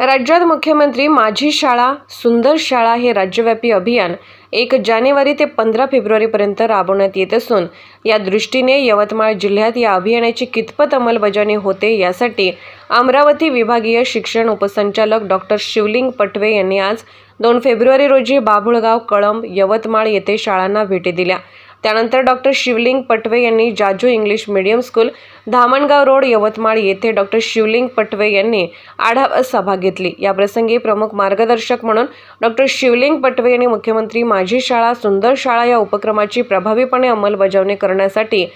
राज्यात मुख्यमंत्री माझी शाळा सुंदर शाळा हे राज्यव्यापी अभियान एक जानेवारी ते पंधरा फेब्रुवारीपर्यंत राबवण्यात येत असून या दृष्टीने यवतमाळ जिल्ह्यात या अभियानाची कितपत अंमलबजावणी होते यासाठी अमरावती विभागीय शिक्षण उपसंचालक डॉक्टर शिवलिंग पटवे यांनी आज दोन फेब्रुवारी रोजी बाभुळगाव कळंब यवतमाळ येथे शाळांना भेटी दिल्या. त्यानंतर डॉक्टर शिवलिंग पटवे यांनी Jaju English medium school Dhamangaon road Yavatmal येथे डॉक्टर शिवलिंग पटवे यांनी आढावा सभा घेतली. याप्रसंगी प्रमुख मार्गदर्शक म्हणून डॉक्टर शिवलिंग पटवे यांनी मुख्यमंत्री माझी शाळा सुंदर शाळा या उपक्रमाची प्रभावीपणे अंमलबजावणी करण्यासाठी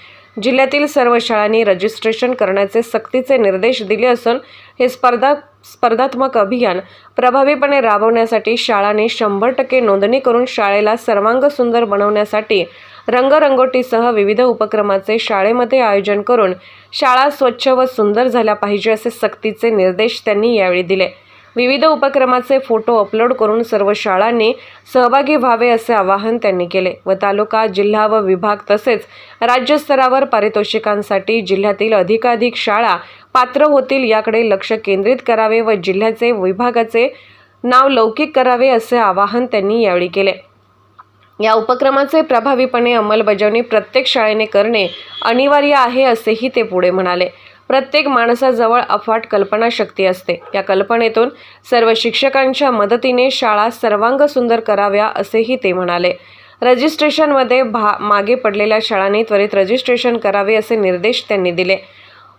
जिल्ह्यातील सर्व शाळांनी रजिस्ट्रेशन करण्याचे सक्तीचे निर्देश दिले असून हे स्पर्धा स्पर्धात्मक अभियान प्रभावीपणे राबवण्यासाठी शाळांनी शंभर टक्के नोंदणी करून शाळेला सर्वांग सुंदर बनवण्यासाठी रंगरंगोटीसह विविध उपक्रमाचे शाळेमध्ये आयोजन करून शाळा स्वच्छ व सुंदर झाल्या पाहिजे असे सक्तीचे निर्देश त्यांनी यावेळी दिले. विविध उपक्रमाचे फोटो अपलोड करून सर्व शाळांनी सहभागी व्हावे असे आवाहन त्यांनी केले व तालुका जिल्हा व विभाग तसेच राज्यस्तरावर पारितोषिकांसाठी जिल्ह्यातील अधिकाधिक शाळा पात्र होतील याकडे लक्ष केंद्रित करावे व जिल्ह्याचे विभागाचे नाव लौकिक करावे असे आवाहन त्यांनी यावेळी केले. या उपक्रमाचे प्रभावीपणे अंमलबजावणी प्रत्येक शाळेने करणे अनिवार्य आहे असेही ते पुढे म्हणाले. प्रत्येक माणसाजवळ अफाट कल्पनाशक्ती असते. या कल्पनेतून सर्व शिक्षकांच्या मदतीने शाळा सर्वांग सुंदर कराव्या असेही ते म्हणाले. रजिस्ट्रेशनमध्ये भा मागे पडलेल्या शाळांनी त्वरित रजिस्ट्रेशन करावे असे निर्देश त्यांनी दिले.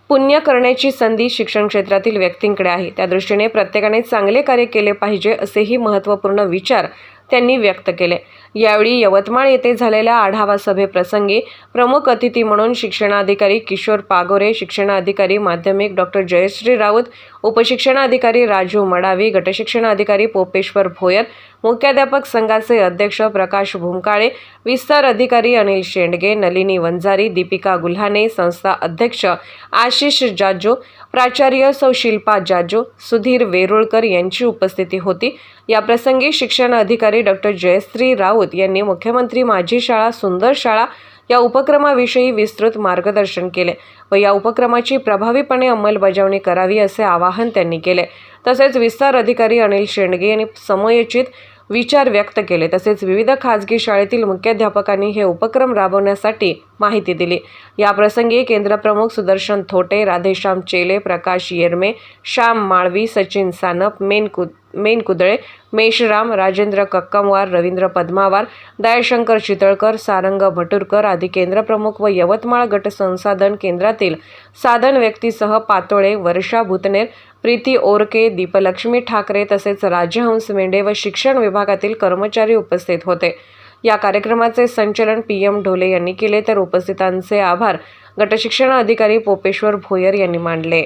पुण्य करण्याची संधी शिक्षण क्षेत्रातील व्यक्तींकडे आहे. त्या दृष्टीने प्रत्येकाने चांगले कार्य केले पाहिजे असेही महत्त्वपूर्ण विचार त्यांनी व्यक्त केले. यावेळी यवतमाळ येथे झालेल्या आढावा सभेप्रसंगी प्रमुख अतिथी म्हणून शिक्षणाधिकारी किशोर पागोरे शिक्षणाधिकारी माध्यमिक डॉक्टर जयश्री राऊत उपशिक्षणाधिकारी राजू मडावी गटशिक्षणाधिकारी पोपेश्वर भोयर मुख्याध्यापक संघाचे अध्यक्ष प्रकाश भुमकाळे विस्तार अधिकारी अनिल शेंडगे नलिनी वंजारी दीपिका गुल्हाने संस्था अध्यक्ष आशिष जाजो प्राचार्य सौ शिल्पा जाजो सुधीर वेरुळकर यांची उपस्थिती होती. याप्रसंगी शिक्षण अधिकारी डॉक्टर जयश्री राऊत यांनी मुख्यमंत्री माझी शाळा सुंदर शाळा या उपक्रमाविषयी विस्तृत मार्गदर्शन केले व या उपक्रमाची प्रभावीपणे अंमलबजावणी करावी असे आवाहन त्यांनी केले. तसेच विस्तार अधिकारी अनिल शेंडगे यांनी समयोचित विचार व्यक्त केले. तसेच विविध खाजगी शाळेतील मुख्याध्यापकांनी हे उपक्रम राबवण्यासाठी माहिती दिली. याप्रसंगी केंद्रप्रमुख सुदर्शन थोटे राधेश्याम चेले प्रकाश येरमे श्याम माळवी सचिन सानप मेन मेनकुदळे मेशराम राजेंद्र कक्कमवार रवींद्र पद्मावार दयाशंकर चितळकर सारंग भटुरकर आदी केंद्रप्रमुख व यवतमाळ गट संसाधन केंद्रातील साधन व्यक्तीसह पातोळे वर्षा भुतनेर प्रीती ओरके दीपलक्ष्मी ठाकरे तसेच राजहंस मेंढे व शिक्षण विभागातील कर्मचारी उपस्थित होते. या कार्यक्रमाचे संचलन पी एम ढोले यांनी केले तर उपस्थितांचे आभार गटशिक्षण अधिकारी पोपेश्वर भोयर यांनी मांडले